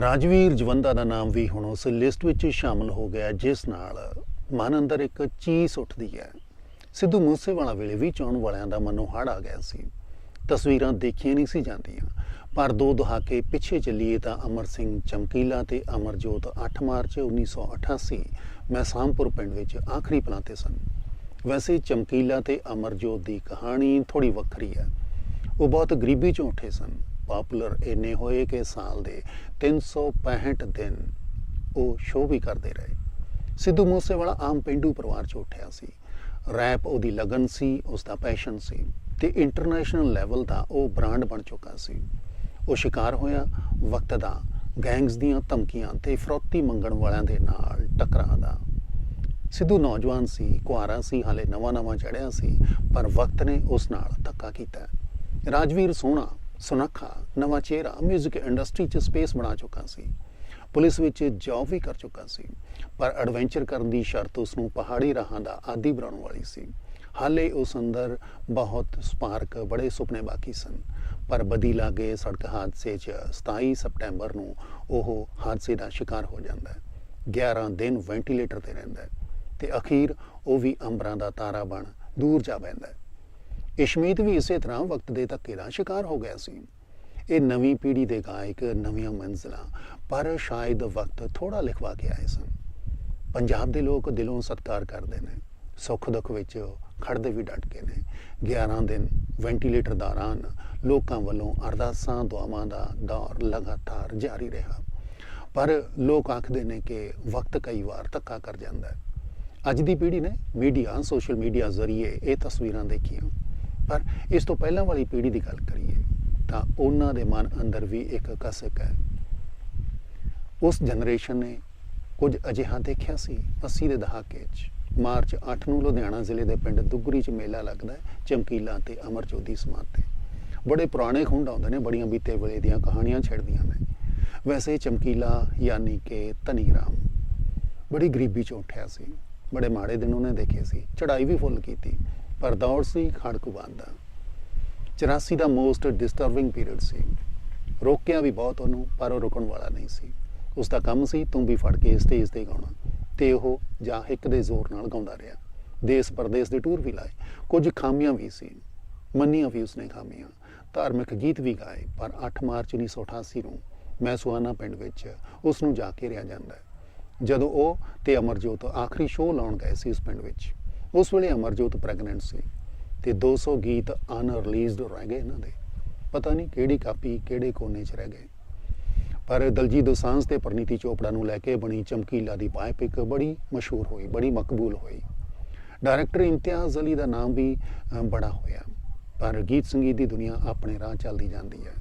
ਰਾਜਵੀਰ ਜਵੰਦਾ ਦਾ ਨਾਮ ਵੀ ਹੁਣ ਉਸ ਲਿਸਟ ਵਿੱਚ ਸ਼ਾਮਲ ਹੋ ਗਿਆ, ਜਿਸ ਨਾਲ ਮਨ ਅੰਦਰ ਇੱਕ ਚੀਸ ਉੱਠਦੀ ਹੈ। ਸਿੱਧੂ ਮੂਸੇਵਾਲਾ ਵੇਲੇ ਵੀ ਚਾਹਣ ਵਾਲਿਆਂ ਦਾ ਮਨੋਂ ਹੜ ਆ ਗਿਆ ਸੀ। ਤਸਵੀਰਾਂ ਦੇਖੀਆਂ ਨਹੀਂ ਸੀ ਜਾਂਦੀਆਂ, ਪਰ ਦੋ ਦਹਾਕੇ ਪਿੱਛੇ ਚੱਲੀਏ ਤਾਂ ਅਮਰ ਸਿੰਘ ਚਮਕੀਲਾ ਤੇ ਅਮਰਜੋਤ 8 ਮਾਰਚ 1988 ਮੈਸਾਮਪੁਰ ਪਿੰਡ ਵਿੱਚ ਆਖਰੀ ਪਲਾਂ ਤੇ ਸਨ। ਵੈਸੇ ਚਮਕੀਲਾ ਤੇ ਅਮਰਜੋਤ ਦੀ ਕਹਾਣੀ ਥੋੜੀ ਵੱਖਰੀ ਹੈ। ਉਹ ਬਹੁਤ ਗਰੀਬੀ ਚੋਂ ਉੱਠੇ ਸਨ। ਪਪੂਲਰ ਇੰਨੇ ਹੋਏ ਕਿ ਸਾਲ ਦੇ 365 ਦਿਨ ਉਹ ਸ਼ੋਅ ਵੀ ਕਰਦੇ ਰਹੇ। ਸਿੱਧੂ ਮੂਸੇਵਾਲਾ ਆਮ ਪਿੰਡੂ ਪਰਿਵਾਰ ਚੋਂ ਉੱਠਿਆ ਸੀ। ਰੈਪ ਉਹਦੀ ਲਗਨ ਸੀ ਉਸ ਦਾ ਪੈਸ਼ਨ ਸੀ ਤੇ ਇੰਟਰਨੈਸ਼ਨਲ ਲੈਵਲ ਦਾ ਉਹ ਬ੍ਰਾਂਡ ਬਣ ਚੁੱਕਾ ਸੀ। ਉਹ ਸ਼ਿਕਾਰ ਹੋਇਆ, ਵਕਤ ਦਾ, ਗੈਂਗਸ ਦੀਆਂ ਧਮਕੀਆਂ ਤੇ ਫਰੋਤੀ ਮੰਗਣ ਵਾਲਿਆਂ ਦੇ ਨਾਲ ਟਕਰਾਅ ਦਾ। ਸਿੱਧੂ ਨੌਜਵਾਨ ਸੀ, ਕੁਆਰਾ ਸੀ, ਹਾਲੇ ਨਵਾਂ ਨਵਾਂ ਚੜਿਆ ਸੀ, ਪਰ ਵਕਤ ਨੇ ਉਸ ਨਾਲ ਧੱਕਾ ਕੀਤਾ। ਰਾਜਵੀਰ ਸੋਹਣਾ ਸੁਨੱਖਾ ਨਵਾਂ ਚਿਹਰਾ 뮤직 ਇੰਡਸਟਰੀ 'ਚ ਸਪੇਸ ਬਣਾ ਚੁੱਕਾ ਸੀ। ਪੁਲਿਸ ਵਿੱਚ ਜੌਬ ਵੀ ਕਰ ਚੁੱਕਾ ਸੀ, ਪਰ ਐਡਵੈਂਚਰ ਕਰਨ ਦੀ ਸ਼ਰਤ ਉਸ ਨੂੰ ਪਹਾੜੀ ਰਾਹਾਂ ਦਾ ਆਦੀ ਬਣਾਉਣ ਵਾਲੀ ਸੀ। ਹਾਲੇ ਉਸ ਅੰਦਰ ਬਹੁਤ ਸਪਾਰਕ ਬੜੇ ਸੁਪਨੇ ਬਾਕੀ ਸਨ, ਪਰ ਬਦੀ ਲਾਗੇ ਸੜਕ ਹਾਦਸੇ 'ਚ 27 ਸਪਟੈਂਬਰ ਨੂੰ ਉਹ ਹਾਦਸੇ ਦਾ ਸ਼ਿਕਾਰ ਹੋ ਜਾਂਦਾ ਹੈ। 11 ਦਿਨ ਵੈਂਟੀਲੇਟਰ ਤੇ ਰਹਿੰਦਾ ਹੈ ਤੇ ਅਖੀਰ ਉਹ ਵੀ ਅੰਬਰਾਂ ਦਾ ਤਾਰਾ ਬਣ ਦੂਰ ਜਾ ਬੈਂਦਾ ਹੈ। ਇਸ਼ਮੀਤ ਵੀ ਇਸੇ ਤਰ੍ਹਾਂ ਵਕਤ ਦੇ ਧੱਕੇ ਦਾ ਸ਼ਿਕਾਰ ਹੋ ਗਿਆ ਸੀ। ਇਹ ਨਵੀਂ ਪੀੜ੍ਹੀ ਦੇ ਗਾਇਕ, ਨਵੀਆਂ ਮੰਜ਼ਲਾਂ, ਪਰ ਸ਼ਾਇਦ ਵਕਤ ਥੋੜਾ ਲਿਖਵਾ ਕੇ ਆਏ ਸਨ। ਪੰਜਾਬ ਦੇ ਲੋਕ ਦਿਲੋਂ ਸਤਿਕਾਰ ਕਰਦੇ ਨੇ, ਸੁੱਖ ਦੁੱਖ ਵਿੱਚ ਖੜਦੇ ਵੀ ਡਟ ਕੇ ਨੇ। 11 ਦਿਨ ਵੈਂਟੀਲੇਟਰ ਦੌਰਾਨ ਲੋਕਾਂ ਵੱਲੋਂ ਅਰਦਾਸਾਂ, ਦੁਆਵਾਂ ਦਾ ਦੌਰ ਲਗਾਤਾਰ ਜਾਰੀ ਰਿਹਾ। ਪਰ ਲੋਕ ਆਖਦੇ ਨੇ ਕਿ ਵਕਤ ਕਈ ਵਾਰ ਧੱਕਾ ਕਰ ਜਾਂਦਾ ਹੈ। ਅੱਜ ਦੀ ਪੀੜ੍ਹੀ ਨੇ ਮੀਡੀਆ, ਸੋਸ਼ਲ ਮੀਡੀਆ ਜ਼ਰੀਏ ਇਹ ਤਸਵੀਰਾਂ ਦੇਖੀਆਂ। ਪਰ ਇਸ ਤੋਂ ਪਹਿਲਾਂ ਵਾਲੀ ਪੀੜ੍ਹੀ ਦੀ ਗੱਲ ਕਰੀਏ, ਤਾਂ ਉਹਨਾਂ ਦੇ ਮਨ ਅੰਦਰ ਵੀ ਇੱਕ ਕਸਕ ਹੈ। ਉਸ ਜਨਰੇਸ਼ਨ ਨੇ ਕੁਝ ਅਜਿਹਾ ਦੇਖਿਆ ਸੀ 80 ਦੇ ਦਹਾਕੇ 'ਚ। ਮਾਰਚ 8 ਨੂੰ ਲੁਧਿਆਣਾ ਜ਼ਿਲ੍ਹੇ ਦੇ ਪਿੰਡ ਦੁੱਗਰੀ 'ਚ ਮੇਲਾ ਲੱਗਦਾ ਹੈ, ਚਮਕੀਲਾ ਤੇ ਅਮਰਜੋਤੀ ਸਮਾਧ ਤੇ। ਬੜੇ ਪੁਰਾਣੇ ਖੁੰਡ ਆਉਂਦੇ ਨੇ, ਬੜੀਆਂ ਬੀਤੇ ਵੇਲੇ ਦੀਆਂ ਕਹਾਣੀਆਂ ਛੇੜਦੀਆਂ ਨੇ। ਵੈਸੇ ਚਮਕੀਲਾ ਯਾਨੀ ਕਿ ਧਨੀ ਰਾਮ ਬੜੀ ਗਰੀਬੀ 'ਚ ਉੱਠਿਆ ਸੀ, ਬੜੇ ਮਾੜੇ ਦਿਨ ਉਹਨੇ ਦੇਖੇ ਸੀ ਚੜਾਈ ਵੀ ਫੁੱਲ ਕੀਤੀ। ਪਰ ਦੌੜ ਸੀ ਖੜਕੂਬਾਨ ਦਾ 84 ਦਾ ਮੋਸਟ ਡਿਸਟਰਬਿੰਗ ਪੀਰੀਅਡ ਸੀ। ਰੋਕਿਆ ਵੀ ਬਹੁਤ ਉਹਨੂੰ, ਪਰ ਉਹ ਰੁਕਣ ਵਾਲਾ ਨਹੀਂ ਸੀ। ਉਸ ਦਾ ਕੰਮ ਸੀ, ਤੂੰ ਵੀ ਫੜ ਕੇ ਸਟੇਜ ਤੇ ਗਾਉਣਾ। ਤੇ ਉਹ ਜਾਂ ਇੱਕ ਦੇ ਜ਼ੋਰ ਨਾਲ ਗਾਉਂਦਾ ਰਿਹਾ। ਦੇਸ਼ ਪਰਦੇਸ ਦੇ ਟੂਰ ਵੀ ਲਾਏ। ਕੁਝ ਖਾਮੀਆਂ ਵੀ ਸੀ। ਮੰਨੀਆਂ ਵੀ ਉਸਨੇ ਖਾਮੀਆਂ। ਧਾਰਮਿਕ ਗੀਤ ਵੀ ਗਾਏ, ਪਰ 8 ਮਾਰਚ 1988 ਨੂੰ ਮੈਂ ਮੈਸੂਆਨਾ ਪਿੰਡ ਵਿੱਚ ਉਸ ਨੂੰ ਜਾ ਕੇ ਰਿਹਾ ਜਾਂਦਾ। ਜਦੋਂ ਉਹ ਤੇ ਅਮਰਜੋਤ ਆਖਰੀ ਸ਼ੋਅ ਲਾਉਣ ਗਏ ਸੀ ਉਸ ਪਿੰਡ ਵਿੱਚ। ਉਸ ਵੇਲੇ ਅਮਰਜੋਤ ਪ੍ਰੈਗਨੈਂਟ ਸੀ ਤੇ 200 ਗੀਤ ਅਨਰਿਲੀਜ਼ਡ ਰਹਿ ਗਏ ਇਹਨਾਂ ਦੇ। ਪਤਾ ਨਹੀਂ ਕਿਹੜੀ ਕਾਪੀ ਕਿਹੜੇ ਕੋਨੇ 'ਚ ਰਹਿ ਗਏ। ਪਰ ਦਲਜੀਤ ਦੋਸਾਂਝ ਤੇ ਪਰਨੀਤੀ ਚੋਪੜਾ ਨੂੰ ਲੈ ਕੇ ਬਣੀ ਚਮਕੀਲਾ ਦੀ ਬਾਇਓਪਿਕ ਬੜੀ ਮਸ਼ਹੂਰ ਹੋਈ, ਬੜੀ ਮਕਬੂਲ ਹੋਈ। ਡਾਇਰੈਕਟਰ ਇਮਤਿਆਜ਼ ਅਲੀ ਦਾ ਨਾਮ ਵੀ ਬੜਾ ਹੋਇਆ। ਪਰ ਗੀਤ ਸੰਗੀਤ ਦੀ ਦੁਨੀਆ ਆਪਣੇ ਰਾਹ ਚੱਲਦੀ ਜਾਂਦੀ ਹੈ।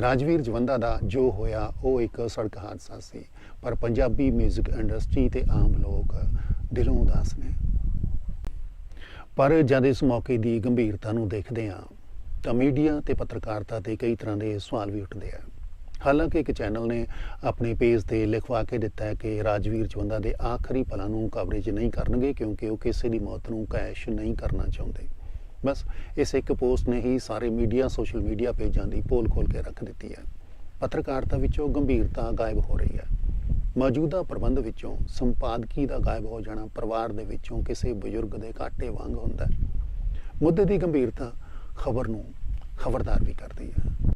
ਰਾਜਵੀਰ ਜਵੰਦਾ ਦਾ ਜੋ ਹੋਇਆ, ਉਹ ਇੱਕ ਸੜਕ ਹਾਦਸਾ ਸੀ। ਪਰ ਪੰਜਾਬੀ 뮤직 ਇੰਡਸਟਰੀ ਤੇ ਆਮ ਲੋਕ ਦਿਲੋਂ ਉਦਾਸ ਨੇ। ਪਰ ਜਦ ਇਸ ਮੌਕੇ ਦੀ ਗੰਭੀਰਤਾ ਨੂੰ ਦੇਖਦੇ ਹਾਂ, ਤਾਂ ਮੀਡੀਆ ਤੇ ਪੱਤਰਕਾਰਤਾ ਤੇ ਕਈ ਤਰ੍ਹਾਂ ਦੇ ਸਵਾਲ ਵੀ ਉੱਠਦੇ ਆ। ਹਾਲਾਂਕਿ ਇੱਕ ਚੈਨਲ ਨੇ ਆਪਣੇ ਪੇਜ ਤੇ ਲਿਖਵਾ ਕੇ ਦਿੱਤਾ ਹੈ ਕਿ ਰਾਜਵੀਰ ਚਵੰਦਾ ਦੇ ਆਖਰੀ ਪਲਾਂ ਨੂੰ ਕਵਰੇਜ ਨਹੀਂ ਕਰਨਗੇ ਕਿਉਂਕਿ ਉਹ ਕਿਸੇ ਦੀ ਮੌਤ ਨੂੰ ਕੈਸ਼ ਨਹੀਂ ਕਰਨਾ ਚਾਹੁੰਦੇ। ਬਸ, ਇਸ ਇੱਕ ਪੋਸਟ ਨੇ ਹੀ ਸਾਰੇ ਮੀਡੀਆ, ਸੋਸ਼ਲ ਮੀਡੀਆ ਪੇਜਾਂ ਦੀ ਪੋਲ ਖੋਲ ਕੇ ਰੱਖ ਦਿੱਤੀ ਹੈ। ਪੱਤਰਕਾਰਤਾ ਵਿੱਚੋਂ ਗੰਭੀਰਤਾ ਗਾਇਬ ਹੋ ਰਹੀ ਹੈ। ਮੌਜੂਦਾ ਪ੍ਰਬੰਧ ਵਿੱਚੋਂ ਸੰਪਾਦਕੀ ਦਾ ਗਾਇਬ ਹੋ ਜਾਣਾ ਪਰਿਵਾਰ ਦੇ ਵਿੱਚੋਂ ਕਿਸੇ ਬਜ਼ੁਰਗ ਦੇ ਘਾਟੇ ਵਾਂਗ ਹੁੰਦਾ ਹੈ। ਮੁੱਦੇ ਦੀ ਗੰਭੀਰਤਾ ਖਬਰ ਨੂੰ ਖਬਰਦਾਰ ਵੀ ਕਰਦੀ ਹੈ।